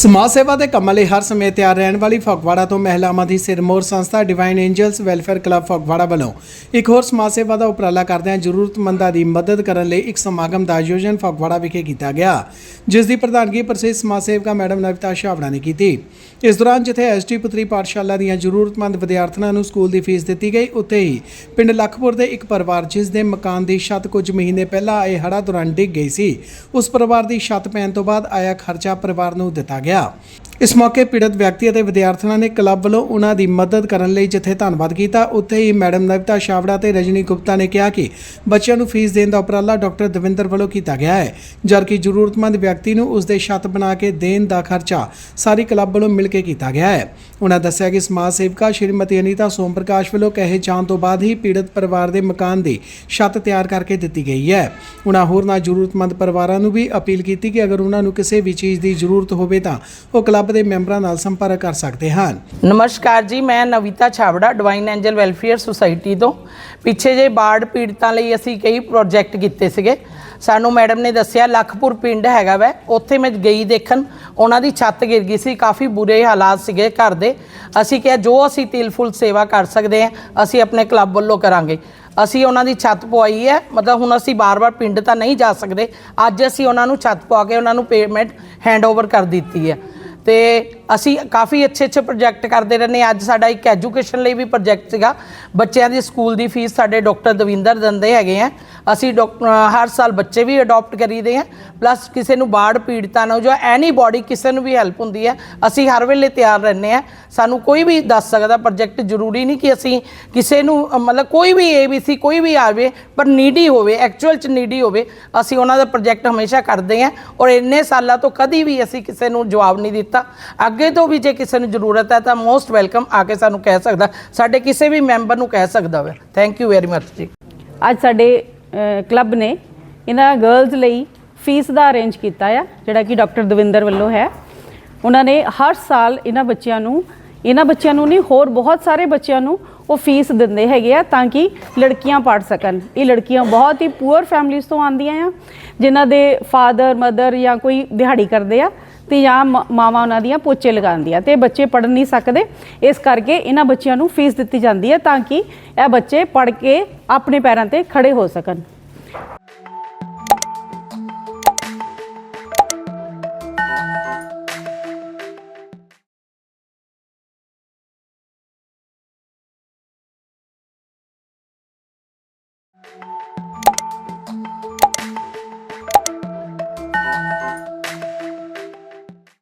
ਸਮਾਜ ਸੇਵਾ ਦੇ ਕੰਮਾਂ ਲਈ ਹਰ ਸਮੇਂ ਤਿਆਰ ਰਹਿਣ ਵਾਲੀ ਫਗਵਾੜਾ ਤੋਂ ਮਹਿਲਾਵਾਂ ਦੀ ਸਿਰਮੌਰ ਸੰਸਥਾ divine angels welfare club Phagwara ਵੱਲੋਂ ਇੱਕ ਹੋਰ ਸਮਾਜ ਸੇਵਾ ਦਾ ਉਪਰਾਲਾ ਕਰਦਿਆਂ ਜ਼ਰੂਰਤਮੰਦਾਂ ਦੀ ਮਦਦ ਕਰਨ ਲਈ ਇੱਕ ਸਮਾਗਮ ਦਾ ਆਯੋਜਨ ਫਗਵਾੜਾ ਵਿਖੇ ਕੀਤਾ ਗਿਆ, ਜਿਸ ਦੀ ਪ੍ਰਧਾਨਗੀ ਪ੍ਰਸਿੱਧ ਸਮਾਜ ਸੇਵਕਾ ਮੈਡਮ ਨਵਿਤਾ ਸ਼ਾਵੜਾ ਨੇ ਕੀਤੀ। ਇਸ ਦੌਰਾਨ ਜਿੱਥੇ ਐਸਟੀ ਪੁੱਤਰੀ ਪਾਠਸ਼ਾਲਾ ਦੀਆਂ ਜ਼ਰੂਰਤਮੰਦ ਵਿਦਿਆਰਥਣਾਂ ਨੂੰ ਸਕੂਲ ਦੀ ਫੀਸ ਦਿੱਤੀ ਗਈ, ਉੱਥੇ ਹੀ ਪਿੰਡ ਲਖਪੁਰ ਦੇ ਇੱਕ ਪਰਿਵਾਰ ਜਿਸ ਦੇ ਮਕਾਨ ਦੀ ਛੱਤ ਕੁਝ ਮਹੀਨੇ ਪਹਿਲਾਂ ਆਏ ਹੜ੍ਹਾਂ ਦੌਰਾਨ ਡਿੱਗ ਗਈ ਸੀ, ਉਸ ਪਰਿਵਾਰ ਦੀ ਛੱਤ ਪੈਣ ਤੋਂ ਬਾਅਦ ਆਇਆ ਖਰਚਾ ਪਰਿਵਾਰ ਨੂੰ ਦਿੱਤਾ ਗਿਆ। yeah ਇਸ ਮੌਕੇ ਪੀੜਤ ਵਿਅਕਤੀ ਅਤੇ ਵਿਦਿਆਰਥਣਾਂ ਨੇ ਕਲੱਬ ਵੱਲੋਂ ਉਹਨਾਂ ਦੀ ਮਦਦ ਕਰਨ ਲਈ ਜਿੱਥੇ ਧੰਨਵਾਦ ਕੀਤਾ, ਉੱਥੇ ਹੀ ਮੈਡਮ ਨਵਿਤਾ ਸ਼ਾਵੜਾ ਤੇ ਰਜਨੀ ਗੁਪਤਾ ਨੇ ਕਿਹਾ ਕਿ ਬੱਚਿਆਂ ਨੂੰ ਫੀਸ ਦੇਣ ਦਾ ਉਪਰਾਲਾ ਡਾਕਟਰ ਦਵਿੰਦਰ ਵੱਲੋਂ ਕੀਤਾ ਗਿਆ ਹੈ, ਜਦਕਿ ਜ਼ਰੂਰਤਮੰਦ ਵਿਅਕਤੀ ਨੂੰ ਉਸ ਦੇ ਛੱਤ ਬਣਾ ਕੇ ਦੇਣ ਦਾ ਖਰਚਾ ਸਾਰੀ ਕਲੱਬ ਵੱਲੋਂ ਮਿਲ ਕੇ ਕੀਤਾ ਗਿਆ ਹੈ। ਉਹਨਾਂ ਦੱਸਿਆ ਕਿ ਸਮਾਜ ਸੇਵਕਾ ਸ਼੍ਰੀਮਤੀ ਅਨੀਤਾ ਸੋਮ ਪ੍ਰਕਾਸ਼ ਵੱਲੋਂ ਕਹੇ ਜਾਣ ਤੋਂ ਬਾਅਦ ਹੀ ਪੀੜਤ ਪਰਿਵਾਰ ਦੇ ਮਕਾਨ ਦੀ ਛੱਤ ਤਿਆਰ ਕਰਕੇ ਦਿੱਤੀ ਗਈ ਹੈ। ਉਹਨਾਂ ਹੋਰਨਾਂ ਜ਼ਰੂਰਤਮੰਦ ਪਰਿਵਾਰਾਂ ਨੂੰ ਵੀ ਅਪੀਲ ਕੀਤੀ ਕਿ ਅਗਰ ਉਹਨਾਂ ਨੂੰ ਕਿਸੇ ਵੀ ਚੀਜ਼ ਦੀ ਜ਼ਰੂਰਤ ਹੋਵੇ ਤਾਂ ਉਹ ਕਲੱਬ ਦੇ ਮੈਂਬਰਾਂ ਨਾਲ ਸੰਪਰਕ ਕਰ ਸਕਦੇ ਹਨ। ਨਮਸਕਾਰ ਜੀ, ਮੈਂ Navita Chhabra divine angel welfare society ਤੋਂ। ਪਿੱਛੇ ਜੇ ਬਾੜ ਪੀੜਤਾਂ ਲਈ ਅਸੀਂ ਕਈ ਪ੍ਰੋਜੈਕਟ ਕੀਤੇ ਸੀਗੇ। ਸਾਨੂੰ ਮੈਡਮ ਨੇ ਦੱਸਿਆ, ਲਖਪੁਰ ਪਿੰਡ ਹੈਗਾ ਵੈ, ਉੱਥੇ ਮੈਂ ਗਈ ਦੇਖਣ। ਉਹਨਾਂ ਦੀ ਛੱਤ ਗਿਰ ਗਈ ਸੀ, ਕਾਫੀ ਬੁਰੇ ਹਾਲਾਤ ਸੀਗੇ ਘਰ ਦੇ। ਅਸੀਂ ਕਿਹਾ, ਜੋ ਅਸੀਂ ਤਿਲ ਫੁੱਲ ਸੇਵਾ ਕਰ ਸਕਦੇ ਹਾਂ, ਅਸੀਂ ਆਪਣੇ ਕਲੱਬ ਵੱਲੋਂ ਕਰਾਂਗੇ। ਅਸੀਂ ਉਹਨਾਂ ਦੀ ਛੱਤ ਪਵਾਈ ਹੈ, ਮਤਲਬ ਹੁਣ ਅਸੀਂ ਬਾਰ-ਬਾਰ ਪਿੰਡ ਤਾਂ ਨਹੀਂ ਜਾ ਸਕਦੇ। ਅੱਜ ਅਸੀਂ ਉਹਨਾਂ ਨੂੰ ਛੱਤ ਪਵਾ ਕੇ ਉਹਨਾਂ ਨੂੰ ਪੇਮੈਂਟ ਹੈਂਡਓਵਰ ਕਰ ਦਿੱਤੀ ਹੈ। ਤੇ ਅਸੀਂ ਕਾਫੀ ਅੱਛੇ ਅੱਛੇ ਪ੍ਰੋਜੈਕਟ ਕਰਦੇ ਰਹਿੰਦੇ ਹਾਂ। ਅੱਜ ਸਾਡਾ ਇੱਕ ਐਜੂਕੇਸ਼ਨ ਲਈ ਵੀ ਪ੍ਰੋਜੈਕਟ ਸੀਗਾ। ਬੱਚਿਆਂ ਦੀ ਸਕੂਲ ਦੀ ਫੀਸ ਸਾਡੇ ਡਾਕਟਰ ਦਵਿੰਦਰ ਦਿੰਦੇ ਹੈਗੇ ਆ। ਅਸੀਂ ਡਾਕ- ਹਰ ਸਾਲ ਬੱਚੇ ਵੀ ਅਡਾਪਟ ਕਰੀਦੇ ਆ। ਪਲੱਸ ਕਿਸੇ ਨੂੰ ਬਾੜ ਪੀੜਤਾਂ ਨੂੰ ਜੋ ਐਨੀ ਬਾਡੀ ਕਿਸੇ ਨੂੰ ਵੀ ਹੈਲਪ ਹੁੰਦੀ ਹੈ ਅਸੀਂ ਹਰ ਵੇਲੇ ਤਿਆਰ ਰਹਿੰਦੇ ਆ। ਸਾਨੂੰ ਕੋਈ ਵੀ ਦੱਸ ਸਕਦਾ ਪ੍ਰੋਜੈਕਟ ਜ਼ਰੂਰੀ ਨਹੀਂ ਕਿ ਅਸੀਂ ਕਿਸੇ ਨੂੰ, ਮਤਲਬ ਕੋਈ ਵੀ ਏਬੀਸੀ ਕੋਈ ਵੀ ਆਵੇ, ਪਰ ਨੀਡੀ ਹੋਵੇ ਐਕਚੁਅਲ ਚ ਨੀਡੀ ਹੋਵੇ, ਅਸੀਂ ਉਹਨਾਂ ਦਾ ਪ੍ਰੋਜੈਕਟ ਹਮੇਸ਼ਾ ਕਰਦੇ ਆ ਔਰ ਇੰਨੇ ਸਾਲਾਂ ਤੋਂ ਕਦੀ ਵੀ ਅਸੀਂ ਕਿਸੇ ਨੂੰ ਜਵਾਬ ਨਹੀਂ ਦਿੱਤਾ। ਅੱਗੇ ਤੋਂ ਵੀ ਜੇ ਕਿਸੇ ਨੂੰ ਜ਼ਰੂਰਤ ਹੈ ਤਾਂ ਮੋਸਟ ਵੈਲਕਮ ਆ ਕੇ ਸਾਨੂੰ ਕਹਿ ਸਕਦਾ, ਸਾਡੇ ਕਿਸੇ ਵੀ ਮੈਂਬਰ ਨੂੰ ਕਹਿ ਸਕਦਾ ਵੇ thank you very much ji. ਅੱਜ ਸਾਡੇ ਕਲੱਬ ਨੇ ਇਹਨਾਂ ਗਰਲਜ਼ ਲਈ ਫੀਸ ਦਾ ਅਰੇਂਜ ਕੀਤਾ ਆ, ਜਿਹੜਾ ਕਿ ਡਾਕਟਰ ਦਵਿੰਦਰ ਵੱਲੋਂ ਹੈ। ਉਹਨਾਂ ਨੇ ਹਰ ਸਾਲ ਇਹਨਾਂ ਬੱਚਿਆਂ ਨੂੰ ਇਹਨਾਂ ਬੱਚਿਆਂ ਨੂੰ ਨਹੀਂ, ਹੋਰ ਬਹੁਤ ਸਾਰੇ ਬੱਚਿਆਂ ਨੂੰ ਉਹ ਫੀਸ ਦਿੰਦੇ ਹੈਗੇ ਆ ਤਾਂ ਕਿ ਲੜਕੀਆਂ ਪੜ ਸਕਣ। ਇਹ ਲੜਕੀਆਂ ਬਹੁਤ ਹੀ ਪੂਅਰ ਫੈਮਿਲੀਜ਼ ਤੋਂ ਆਉਂਦੀਆਂ ਆ, ਜਿਨ੍ਹਾਂ ਦੇ ਫਾਦਰ ਮਦਰ ਜਾਂ ਕੋਈ ਦਿਹਾੜੀ ਕਰਦੇ ਆ ਤੇ ਜਾਂ ਮ- ਮਾਵਾਂ ਉਹਨਾਂ ਦੀਆਂ ਪੋਚੇ ਲਗਾਉਂਦੀਆਂ ਤੇ ਬੱਚੇ ਪੜ ਨਹੀਂ ਸਕਦੇ। ਇਸ ਕਰਕੇ ਇਹਨਾਂ ਬੱਚਿਆਂ ਨੂੰ ਫੀਸ ਦਿੱਤੀ ਜਾਂਦੀ ਹੈ ਤਾਂ ਕਿ ਇਹ ਬੱਚੇ ਪੜ ਕੇ ਆਪਣੇ ਪੈਰਾਂ ਤੇ ਖੜੇ ਹੋ ਸਕਣ।